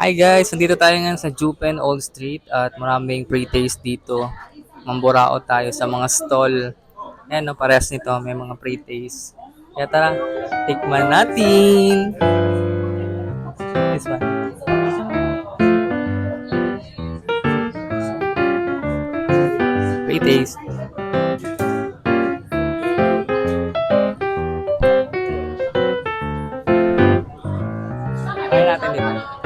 Hi guys, nandito tayo ngayon sa Jupen Old Street at maraming pre-taste dito. Mamburao tayo sa mga stall. Ayan, no, parehas nito, may mga pre-taste. Kaya tara, tikman natin! This one. Pre-taste. Try natin dito.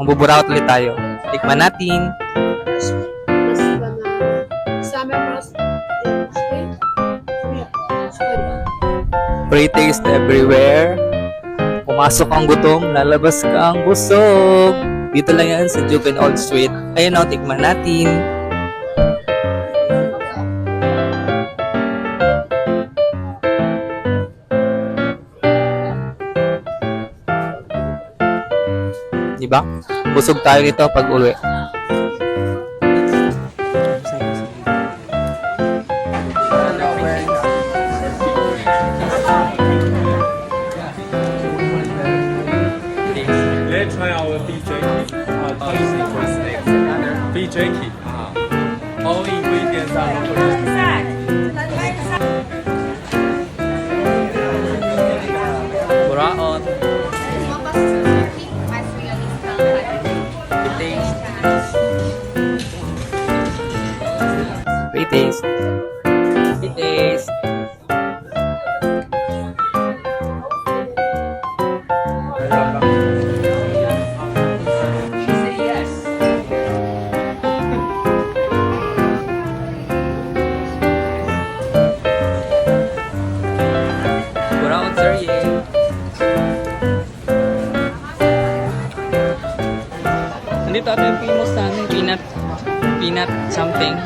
Mabuburaot ulit tayo. Tikman natin. Pre-taste everywhere. Pumasok ang gutom, lalabas ka ang busog. Dito lang yan sa Juke and Old Street. Ayun o, tikman natin. Di ba? Busog tayo nito pag uwi. Let's try our BJ uh, Tony BJ kit. Buraot, sir, yeah. Nandito ata yung famous na ano, peanut, peanut something.